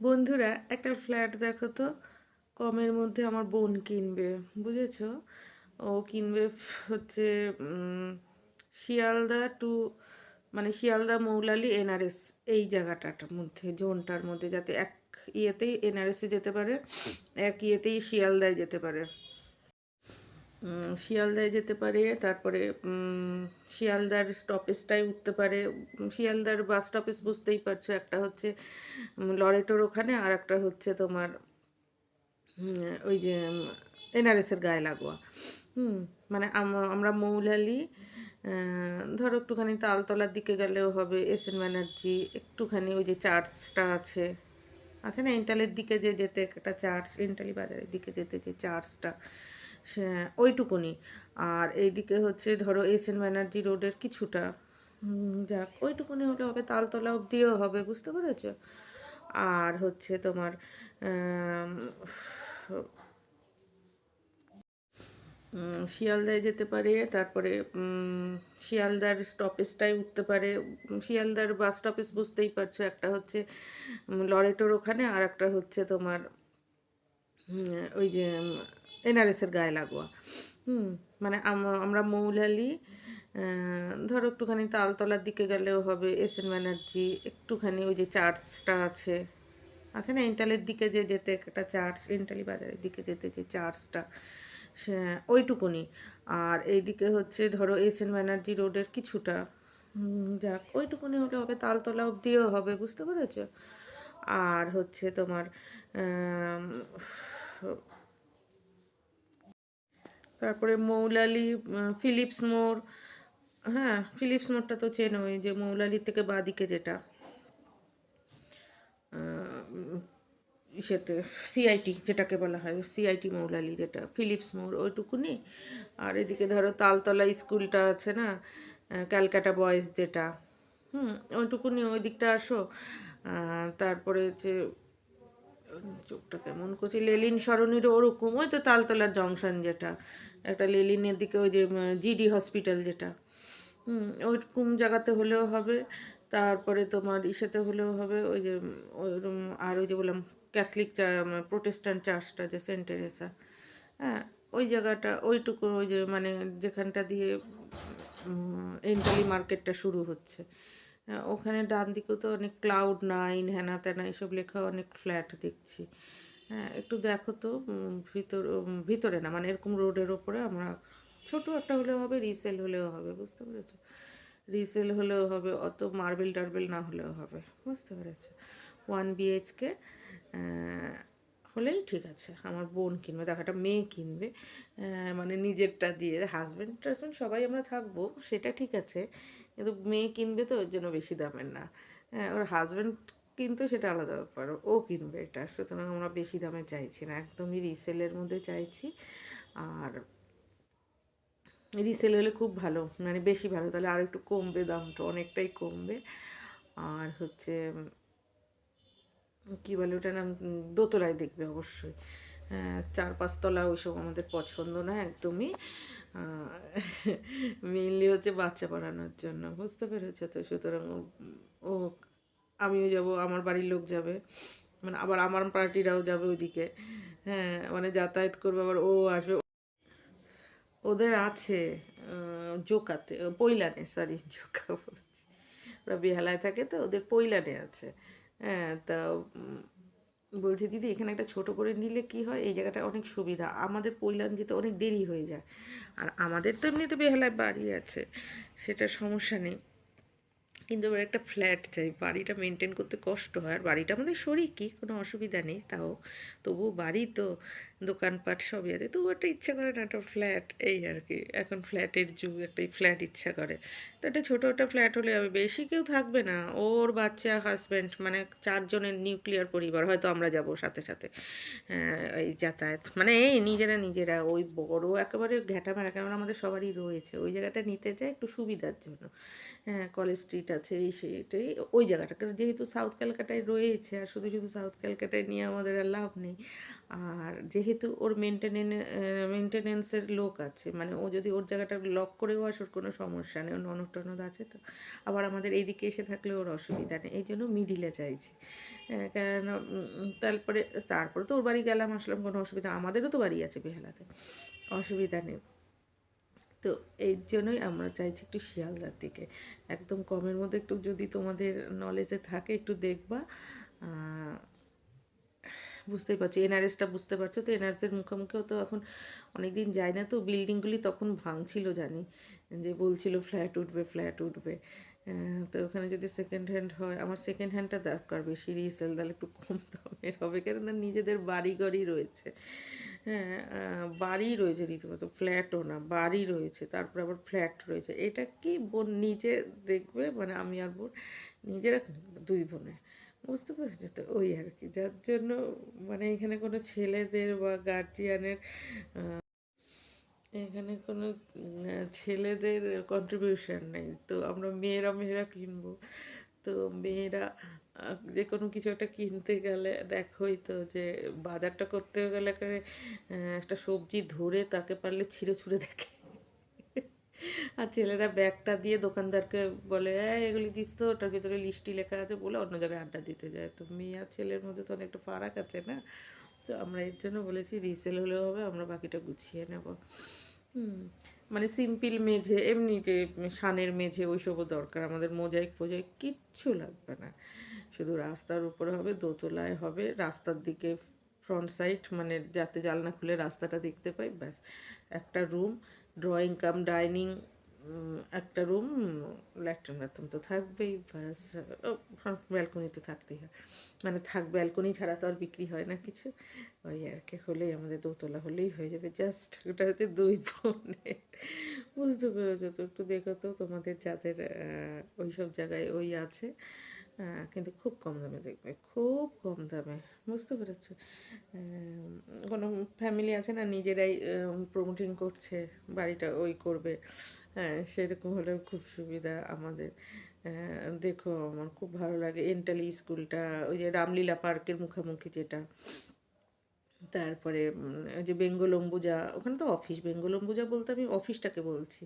বন্ধুরা, একটা ফ্ল্যাট দেখো তো, কমের মধ্যে আমার বোন কিনবে, বুঝেছ? ও কিনবে হচ্ছে শিয়ালদা টু মানে শিয়ালদা, মৌলালি, এনআরএস, এই জায়গাটার মধ্যে, জোনটার মধ্যে, যাতে এক ইয়েতেই, এনআরএসে যেতে পারে, এক ইয়েতেই শিয়ালদায় যেতে পারে। শিয়ালদায় যেতে পারে, তারপরে শিয়ালদার স্টপেজটায় উঠতে পারে। শিয়ালদার বাস স্টপেজ বুঝতেই পারছ, একটা হচ্ছে লরেটোর ওখানে, আর একটা হচ্ছে তোমার ওই যে এনআরএসের গায়ে লাগোয়া। হুম মানে আমরা মৌলালি ধরো একটুখানি তালতলার দিকে গেলেও হবে এস এন ব্যানার্জি একটুখানি ওই যে চার্চটা আছে। আছে না এন্টালের দিকে যে যেতে, একটা চার্চ এন্টালি বাজারের দিকে যেতে যে চার্চটা ওইটুকুনি। আর এইদিকে হচ্ছে ধরো এস এন ব্যানার্জি রোডের কিছুটা যাক, ওইটুকুনি হলে হবে, তালতলা অবধিও হবে, বুঝতে পেরেছ? আর হচ্ছে তোমার শিয়ালদায় যেতে পারে, তারপরে শিয়ালদার স্টপেজটাই উঠতে পারে। শিয়ালদার বাস স্টপেজ বুঝতেই পারছ, একটা হচ্ছে লরেটোর ওখানে, আর একটা হচ্ছে তোমার ওই যে এনআরএসের গায়ে লাগোয়া। হুম মানে আমরা মৌলালি ধরো একটুখানি তালতলার দিকে গেলেও হবে, এস এন ব্যানার্জি, একটুখানি ওই যে চার্চটা আছে। আছে না এন্টালের দিকে যে যেতে, একটা চার্চ এন্টালি বাজারের দিকে যেতে যে চার্চটা, সে, ওইটুকুনি। আর এইদিকে হচ্ছে ধরো এস এন ব্যানার্জি রোডের কিছুটা। যাক, ওইটুকুনি হলে হবে, তালতলা অবধিও হবে, বুঝতে পেরেছ? আর হচ্ছে তোমার তারপরে মৌলালি ফিলিপস মোড় হ্যাঁ ফিলিপস মোড়টা তো চেনোই যে মৌলালির থেকে বাদিকে যেটা ইসেতে সিআইটি যেটাকে বলা হয় সিআইটি মৌলালি যেটা, ফিলিপস মোড়, ওইটুকুনি। আর এদিকে ধরো তালতলা স্কুলটা আছে না ক্যালকাটা বয়েজ যেটা, হুম, ওইটুকুনি ওই দিকটা আসো তারপরে হচ্ছে চোখটা কেমন করছি? লেলিন সরণির ওরকম, ওই তো তালতলার জংশন যেটা। একটা লেলিনের দিকে ওই যে জিডি হসপিটাল যেটা। ওইরকম জায়গাতে হলেও হবে। তারপরে তোমার ইসেতে হলেও হবে, ওই যে ওইরকম আর ওই যে বললাম, ক্যাথলিক চা প্রোটেস্ট্যান্ট চার্চটা যে সেন্ট টেরেসা। হ্যাঁ ওই জায়গাটা, ওইটুকু ওই যে মানে যেখানটা দিয়ে এন্টালি মার্কেটটা শুরু হচ্ছে। ওখানে ডান দিকেও তো অনেক ক্লাউড নাইন হ্যানা ত্যানা এসব লেখা অনেক ফ্ল্যাট দেখছি। হ্যাঁ একটু দেখো তো ভিতর ভিতরে না মানে এরকম রোডের ওপরে আমরা, ছোট একটা হলেও হবে রিসেল হলেও হবে, বুঝতে পেরেছ? রিসেল হলেও হবে, অত মার্বেল টার্বেল না হলেও হবে, বুঝতে পেরেছ? ওয়ান বিএইচকে হলেই ঠিক আছে, আমার বোন কিনবে, দেখো একটা মেয়ে কিনবে মানে নিজেরটা দিয়ে হাজব্যান্ড টাজব্যান্ড সবাই আমরা থাকব, সেটা ঠিক আছে কিন্তু মেয়ে কিনবে তো ওর জন্য বেশি দামের না। হ্যাঁ ওর হাজব্যান্ড কিন্তু সেটা আলাদা ব্যাপার ও কিনবে এটা। সুতরাং আমরা বেশি দামে চাইছি না একদমই রিসেলের মধ্যে চাইছি। আর রিসেল হলে খুব ভালো মানে বেশি ভালো তাহলে আর একটু কমবে দামটা অনেকটাই কমবে। আর হচ্ছে কি বলে ওটা নাম দোতলায় দেখবে অবশ্যই। হ্যাঁ, চার পাঁচতলা ওইসব আমাদের পছন্দ না একদমই। মেইনলি হচ্ছে বাচ্চা পড়ানোর জন্য, বুঝতে পেরেছ তো? সুতরাং ও- আমিও যাব, আমার বাড়ির লোক যাবে মানে আবার আমার পার্টিরাও যাবে ওইদিকে। হ্যাঁ মানে যাতায়াত করবে, আবার ও আসবে। ওদের আছে জোকাতে, পৈলানে সরি জোকা বলছি। ওরা বেহালায় থাকে তো, ওদের পৈলানে আছে। হ্যাঁ তা বলছি, দিদি, এখানে একটা ছোট করে নিলে কি হয়? এই জায়গাটা অনেক সুবিধা। আমাদের পৈলান যেতে অনেক দেরি হয়ে যায়। আর আমাদের তো এমনিতে বেহালায় বাড়ি আছে সেটা সমস্যা নেই। কিন্তু এবার একটা ফ্ল্যাট চাই। বাড়িটা মেনটেন করতে কষ্ট হয়। আর বাড়িটা আমাদের শরিকই কোনো অসুবিধা নেই তাও। তবুও বাড়ি তো, দোকানপাট সবই আছে। তবু একটা ইচ্ছা করে না একটা ফ্ল্যাট এই আর কি। এখন ফ্ল্যাটের যুগ, একটা ফ্ল্যাট ইচ্ছা করে। তো একটা ছোটো একটা ফ্ল্যাট হলে হবে বেশি কেউ থাকবে না। ওর বাচ্চা হাজব্যান্ড মানে চারজনের নিউক্লিয়ার পরিবার। হয়তো আমরা যাব সাথে সাথে এই যাতায়াত। মানে এই নিজেরা নিজেরা, ওই বড় একেবারে ঘ্যাটা মেরা কেমন আমাদের সবারই রয়েছে। ওই জায়গাটা নিতে চাই একটু সুবিধার জন্য। হ্যাঁ কলেজ স্ট্রিট আছে এই সেইটাই ওই জায়গাটা। কারণ যেহেতু সাউথ ক্যালকাটায় রয়েছে, আর শুধু শুধু সাউথ ক্যালকাটায় নিয়ে আমাদের আর লাভ নেই, আর যেহেতু ওর মেনটেনেন মেনটেনেন্সের লোক আছে মানে ও যদি ওর জায়গাটা লক করেও আসে, ওর কোনো সমস্যা নেই, ওর ননদ টনদ আছে তো, আবার আমাদের এইদিকে এসে থাকলে ওর অসুবিধা নেই, এই জন্য মিডিলে চাইছি। কেন তারপরে তারপরে তো ওর বাড়ি গেলাম, আসলাম, কোনো অসুবিধা, আমাদেরও তো বাড়ি আছে বেহালাতে, অসুবিধা নেই। তো এই জন্যই আমরা চাইছি একটু শিয়ালদার দিকে। একদম কমের মধ্যে একটু যদি তোমাদের নলেজে থাকে একটু দেখবা। বুঝতেই পারছ এনআরএসটা বুঝতে পারছ। তো এনআরএসের মুখোমুখিও তো এখন অনেক দিন যায় না, তো বিল্ডিংগুলি তখন ভাঙছিল জানি। যে বলছিল ফ্ল্যাট উঠবে ফ্ল্যাট উঠবে। তো ওখানে যদি সেকেন্ড হ্যান্ড হয়, আমার সেকেন্ড হ্যান্ডটা দরকার বেশি। রিসেল তাহলে একটু কম দামের হবে, কেননা নিজেদের বাড়ি গাড়ি রয়েছে। হ্যাঁ বাড়ি রয়েছে রীতিমতো, ফ্ল্যাটও না, বাড়ি রয়েছে, তারপর আবার ফ্ল্যাট রয়েছে। এটা কি বোন নিজে দেখবে? মানে আমি আর বোন নিজেরা দুই বোনে। বুঝতে পেরেছ তো? ওই আর কি, যার জন্য মানে এখানে কোনো ছেলেদের বা গার্জিয়ানের এখানে কোনো ছেলেদের কন্ট্রিবিউশন নেই। তো আমরা মেয়েরা মেয়েরা কিনবো। তো মেয়েরা যে কোনো কিছু একটা কিনতে গেলে দেখোই তো যে বাজারটা করতে গেলে একটা সবজি ধরে তাকে পারলে ছিঁড়ে ছুঁড়ে দেখে। আর ছেলেরা ব্যাগটা দিয়ে দোকানদারকে বলে "এই, এগুলি দিস তো ওটার ভিতরে লিস্টি লেখা আছে বলে অন্য জায়গায় আড্ডা দিতে যায়। তো মেয়ে আর ছেলের মধ্যে তো অনেকটা ফারাক আছে না? তো আমরা এর জন্য বলেছি রিসেল হলেও হবে আমরা বাকিটা গুছিয়ে নেব। মানে সিম্পল মেঝে, এমনি যে সানের মেঝে ওইসবও দরকার। আমাদের মোজাইক ফোজাইক কিচ্ছু লাগবে না। শুধু রাস্তার উপরে হবে, দোতলায় হবে, রাস্তার দিকে ফ্রন্ট সাইড মানে যাতে জালনা খুলে রাস্তাটা দেখতে পাই, ব্যাস। একটা রুম ড্রয়িং কাম ডাইনিং একটা রুম ল্যাট্রিন বাথরুম তো থাকবেই, ব্যাস ব্যালকনি তো থাকতেই হয়। মানে থাক ব্যালকনি ছাড়া তো আর বিক্রি হয় না কিছু। ওই আর কি, হলেই আমাদের দোতলা হলেই হয়ে যাবে। জাস্ট ওটা হচ্ছে দুই বোনের। বুঝতে পেরেছ তো, একটু দেখো তো তোমাদের যাদের ওই সব জায়গায় ওই আছে কিন্তু খুব কম দামে দেখবে, খুব কম দামে। বুঝতে পেরেছ? কোনো ফ্যামিলি আছে না, নিজেরাই প্রমোটিং করছে, বাড়িটা ওই করবে। হ্যাঁ সেরকম হলেও খুব সুবিধা আমাদের। দেখো আমার খুব ভালো লাগে এন্টালি স্কুলটা, ওই যে রামলীলা পার্কের মুখোমুখি যেটা। তারপরে ওই যে বেঙ্গল অম্বুজা, ওখানে তো অফিস বেঙ্গল অম্বুজা বলতে আমি অফিসটাকে বলছি।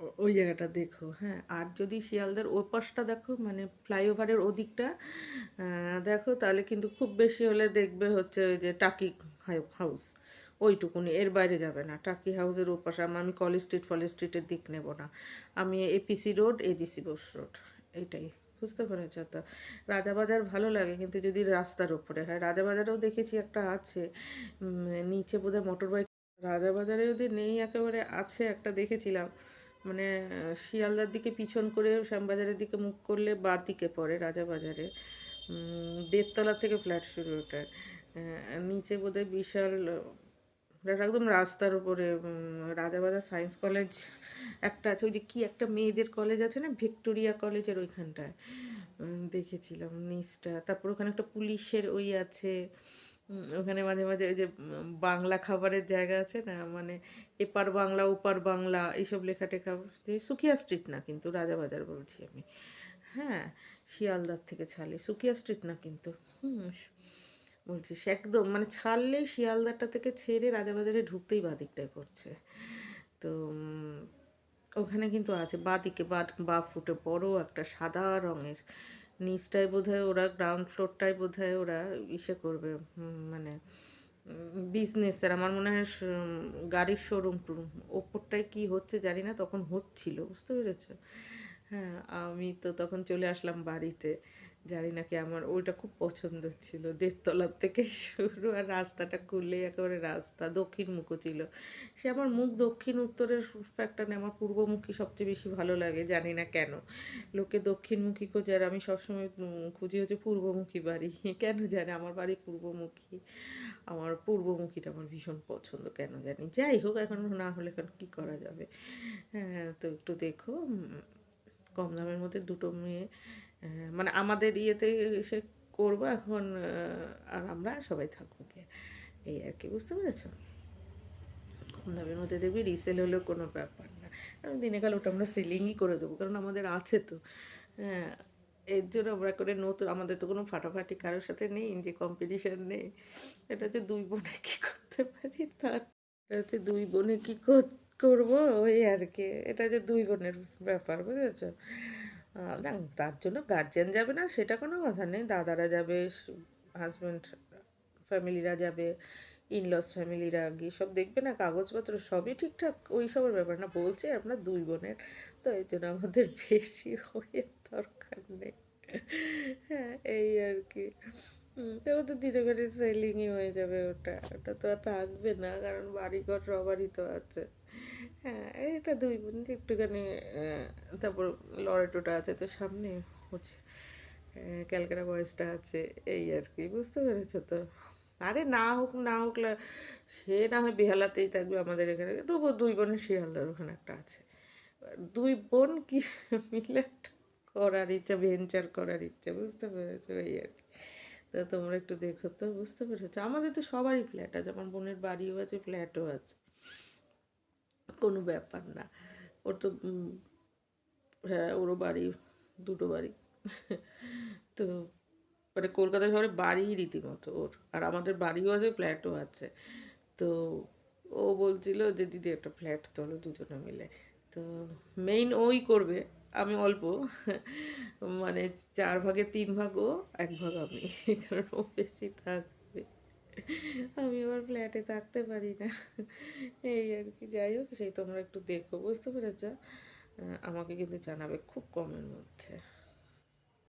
ও- ওই জায়গাটা দেখো হ্যাঁ। আর যদি শিয়ালদার ওই পাশটা দেখো মানে ফ্লাইওভারের ওদিকটা দেখো, তাহলে কিন্তু খুব বেশি হলে দেখবে হচ্ছে ওই যে টাকি হাউস। ওইটুকুনি, এর বাইরে যাবে না। টাকি হাউসের ওপাশে আমি কলেজ স্ট্রিট ফলেজ স্ট্রিটের দিক নেব না। আমি APC road AJC Bose road এইটাই বুঝতে পেরেছ তো? রাজাবাজার ভালো লাগে, কিন্তু যদি রাস্তার ওপরে হয়। রাজাবাজারেও দেখেছি একটা আছে নিচে বোধহয় মোটর বাইক রাজাবাজারে যদি নেই, একেবারে আছে একটা দেখেছিলাম। মানে শিয়ালদার দিকে পিছন করে, শ্যামবাজারের দিকে মুখ করলে বাঁ দিকে পড়ে রাজাবাজারে। দেড়তলা থেকে ফ্ল্যাট শুরু ওটার। নিচে বোধহয় বিশাল ওটা একদম রাস্তার উপরে রাজাবাজার সায়েন্স কলেজ একটা আছে, ওই যে কি একটা মেয়েদের কলেজ আছে না, ভিক্টোরিয়া কলেজের ওইখানটায় দেখেছিলাম নিচটা, তারপর ওখানে একটা পুলিশের ওই আছে ওখানে মাঝে মাঝে ওই যে বাংলা খাবারের জায়গা আছে না মানে এপার বাংলা, ওপার বাংলা, এইসব লেখা টেখা যে সুখিয়া স্ট্রিট না কিন্তু, রাজাবাজার বলছি আমি হ্যাঁ শিয়ালদার থেকে ছালে সুখিয়া স্ট্রিট না কিন্তু, হুম বলছি সে একদম। মানে ছাড়লে শিয়ালদাটা থেকে ছেড়ে রাজাবাজারে ঢুকতেই বাদিকটায় পড়ছে। তো ওখানে কিন্তু আছে বাদিকে বা বা ফুটে বড় একটা সাদা রঙের। নিচটায় বোধহয় ওরা গ্রাউন্ড ফ্লোরটায় বোধহয় ওরা ইসে করবে মানে বিজনেসের আমার মনে হয় গাড়ির শোরুম টুরুম ওপরটায় কি হচ্ছে জানি না, তখন হচ্ছিল, বুঝতে পেরেছ? হ্যাঁ আমি তো তখন চলে আসলাম বাড়িতে। জানি না কি আমার, ওইটা খুব পছন্দ ছিল। দেড়তলার থেকে শুরু আর রাস্তাটা খুললে একেবারে রাস্তা, দক্ষিণ মুখও ছিল। সে আমার মুখ দক্ষিণ, উত্তরের ফ্যাক্টর আমার পূর্বমুখী সবচেয়ে বেশি ভালো লাগে, জানি না কেন। লোকে দক্ষিণমুখী খোঁজে আর আমি সবসময় খুঁজি হচ্ছে পূর্বমুখী বাড়ি। কেন জানি, আমার বাড়ি পূর্বমুখী। আমার পূর্বমুখীটা আমার ভীষণ পছন্দ, কেন জানি। যাই হোক, এখন না হলে এখন কী করা যাবে? হ্যাঁ তো একটু দেখো কম দামের মধ্যে দুটো মেয়ে মানে আমাদের ইয়েতে এসে করব এখন আর আমরা সবাই থাকব গিয়ে। এই আর কি, বুঝতে পেরেছ? কম দামের মধ্যে দেখবি রিসেল হলেও কোনো ব্যাপার না। কারণ দিনে কাল ওটা আমরা সেলিংই করে দেবো, কারণ আমাদের আছে তো। হ্যাঁ এর জন্য আমরা করে নতুন, আমাদের তো কোনো ফাটাফাটি কারোর সাথে নেই, যে কম্পিটিশান নেই। এটা হচ্ছে দুই বোনে কী করতে পারি? তার এটা হচ্ছে দুই বোনে কী কর- করব ওই আর কি। এটা যে দুই বোনের ব্যাপার, বুঝেছ? তার জন্য গার্জিয়ান যাবে না, সেটা কোনো কথা নেই। দাদারা যাবে হাজব্যান্ড ফ্যামিলিরা যাবে ইনলস ফ্যামিলিরা গিয়ে সব দেখবে না, কাগজপত্র সবই ঠিকঠাক, ওই সবের ব্যাপার না। বলছে আপনার দুই বোনের, তো এই জন্য আমাদের বেশি হয়ে দরকার নেই। হ্যাঁ এই আর কি। তবে তো ধীরে সেলিংই হয়ে যাবে ওটা। ওটা তো আর থাকবে না, কারণ বাড়িঘর সবারই তো আছে। হ্যাঁ এটা দুই বোন, একটুখানি তারপর লরেটোটা আছে তো সামনে, হচ্ছে ক্যালকাটা বয়সটা আছে, এই আর কি, বুঝতে পেরেছ তো? আরে না হোক না হোক সে না হয় বেহালাতেই থাকবে আমাদের এখানে, তবুও দুই বোনের শিয়ালদার ওখানে একটা আছে। দুই বোন কি মিলে একটা করার ইচ্ছা ভেঞ্চার করার ইচ্ছা, বুঝতে পেরেছ এই আর কি। তো তোমরা একটু দেখো তো, বুঝতে পেরেছ? আমাদের তো সবারই ফ্ল্যাট আছে, আমার বোনের বাড়িও আছে ফ্ল্যাটও আছে। কোনো ব্যাপার না। ওর তো হ্যাঁ ওরও বাড়ি, দুটো বাড়ি। তো মানে কলকাতা শহরে বাড়ি রীতিমতো ওর। আর আমাদের বাড়িও আছে ফ্ল্যাটও আছে। তো ও বলছিল যে, দিদি, একটা ফ্ল্যাট তোলো দুজনে মিলে। তো মেইন ওই করবে, আমি অল্প। মানে চার ভাগে তিন ভাগ ও এক ভাগ আমি, কারণ ও বেশি থাকবে। আমি আবার ফ্ল্যাটে থাকতে পারি না। এই আর কি, যাই হোক, সেই তোমরা একটু দেখো, বুঝতে পেরেছ? আমাকে কিন্তু জানাবে খুব কমের মধ্যে।